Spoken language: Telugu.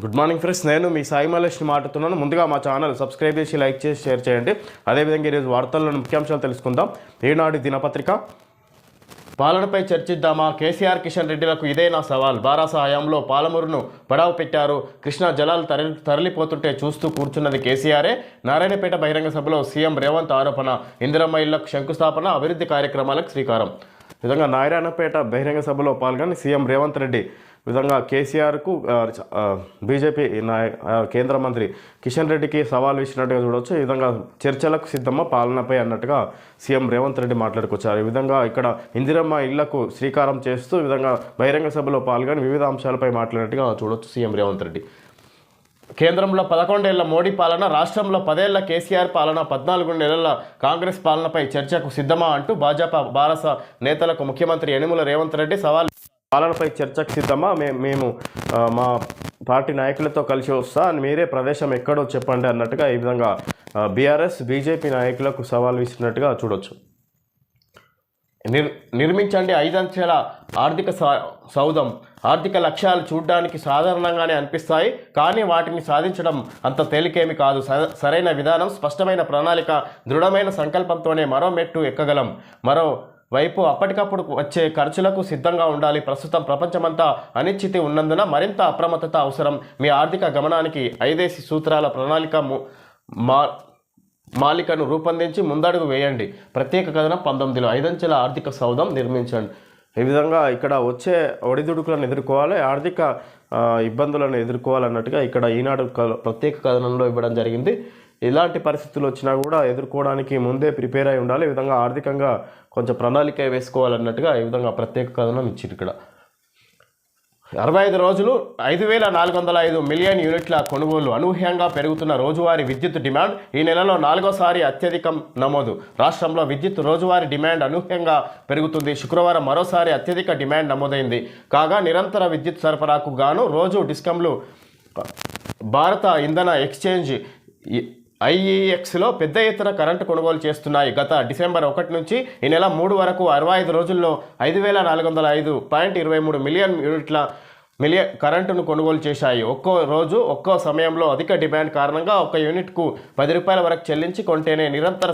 గుడ్ మార్నింగ్ ఫ్రెండ్స్ నేను మీ సాయి మలేష్ని మాట్లాడుతున్నాను. ముందుగా మా ఛానల్ సబ్స్క్రైబ్ చేసి లైక్ చేసి షేర్ చేయండి. అదేవిధంగా ఈరోజు వార్తల్లో ముఖ్యాంశాలు తెలుసుకుందాం. ఈనాడు దినపత్రిక. పాలనపై చర్చిద్దామా? కేసీఆర్ కిషన్ రెడ్డిలకు ఇదే నా సవాల్. బారాస హయాంలో పాలమూరును పడావు పెట్టారు. కృష్ణా జలాలు తరలి తరలిపోతుంటే చూస్తూ కూర్చున్నది కేసీఆరే. నారాయణపేట బహిరంగ సభలో సీఎం రేవంత్ ఆరోపణ. ఇందిరమ్మ ఇళ్ళకు శంకుస్థాపన అభివృద్ధి కార్యక్రమాలకు శ్రీకారం. విధంగా నారాయణపేట బహిరంగ సభలో పాల్గొని సీఎం రేవంత్ రెడ్డి విధంగా కేసీఆర్కు బీజేపీ నాయ కేంద్ర మంత్రి కిషన్ రెడ్డికి సవాల్ ఇచ్చినట్టుగా చూడవచ్చు ఈ విధంగా చర్చలకు సిద్ధమా పాలనపై అన్నట్టుగా సీఎం రేవంత్ రెడ్డి మాట్లాడుకొచ్చారు. ఈ విధంగా ఇక్కడ ఇందిరమ్మ ఇళ్ళకు శ్రీకారం చేస్తూ విధంగా బహిరంగ సభలో పాల్గొని వివిధ అంశాలపై మాట్లాడినట్టుగా చూడవచ్చు సీఎం రేవంత్ రెడ్డి. కేంద్రంలో పదకొండేళ్ళ మోడీ పాలన రాష్ట్రంలో పదేళ్ళ కేసీఆర్ పాలన పద్నాలుగు నెలల కాంగ్రెస్ పాలనపై చర్చకు సిద్ధమా అంటూ భాజపా బారస నేతలకు ముఖ్యమంత్రి యనుమల రేవంత్ రెడ్డి సవాల్ పాలనపై చర్చకు సిద్ధమా? మే- మేము మా పార్టీ నాయకులతో కలిసి వస్తా అని మీరే ప్రదేశం ఎక్కడో చెప్పండి అన్నట్టుగా ఈ విధంగా బీఆర్ఎస్ బీజేపీ నాయకులకు సవాల్ విసిరినట్టుగా చూడొచ్చు. నిర్ నిర్మించండి ఐదంచెల ఆర్థిక సౌధం. ఆర్థిక లక్ష్యాలు చూడడానికి సాధారణంగానే అనిపిస్తాయి కానీ వాటిని సాధించడం అంత తేలికేమి కాదు. స- సరైన విధానం స్పష్టమైన ప్రణాళిక దృఢమైన సంకల్పంతోనే మరో మెట్టు ఎక్కగలం. మరో వైపు అప్పటికప్పుడు వచ్చే ఖర్చులకు సిద్ధంగా ఉండాలి. ప్రస్తుతం ప్రపంచమంతా అనిశ్చితి ఉన్నందున మరింత అప్రమత్తత అవసరం. మీ ఆర్థిక గమనానికి ఐదేసి సూత్రాల ప్రణాళిక మా మాలికను రూపొందించి ముందడుగు వేయండి. ప్రత్యేక కథనం పంతొమ్మిదిలో ఐదంచెల ఆర్థిక సౌధం నిర్మించండి. ఈ విధంగా ఇక్కడ వచ్చే ఒడిదుడుకులను ఎదుర్కోవాలి ఆర్థిక ఇబ్బందులను ఎదుర్కోవాలన్నట్టుగా ఇక్కడ ఈనాడు ప్రత్యేక కథనంలో ఇవ్వడం జరిగింది. ఎలాంటి పరిస్థితులు వచ్చినా కూడా ఎదుర్కోవడానికి ముందే ప్రిపేర్ అయి ఉండాలి. ఈ విధంగా ఆర్థికంగా కొంచెం ప్రణాళిక వేసుకోవాలన్నట్టుగా ఈ విధంగా ప్రత్యేక కథనం ఇచ్చింది ఇక్కడ. అరవై ఐదు రోజులు ఐదు వేల నాలుగు వందల ఐదు మిలియన్ యూనిట్ల కొనుగోలు అనూహ్యంగా పెరుగుతున్న రోజువారీ విద్యుత్ డిమాండ్ ఈ నెలలో నాలుగోసారి అత్యధికం నమోదు. రాష్ట్రంలో విద్యుత్ రోజువారీ డిమాండ్ అనూహ్యంగా పెరుగుతుంది. శుక్రవారం మరోసారి అత్యధిక డిమాండ్ నమోదైంది. కాగా నిరంతర విద్యుత్ సరఫరాకు గాను రోజు డిస్కంలు భారత ఇంధన ఎక్స్చేంజ్ ఐఈఎక్స్లో పెద్ద ఎత్తున కరెంటు కొనుగోలు చేస్తున్నాయి. గత డిసెంబర్ ఒకటి నుంచి ఈ నెల మూడు వరకు అరవై ఐదు రోజుల్లో ఐదు వేల నాలుగు వందల ఐదు పాయింట్ ఇరవై మూడు మిలియన్ యూనిట్ల మిలియన్ కరెంటును కొనుగోలు చేశాయి. ఒక్కో రోజు ఒక్కో సమయంలో అధిక డిమాండ్ కారణంగా ఒక యూనిట్కు పది రూపాయల వరకు చెల్లించి కొంటేనే నిరంతర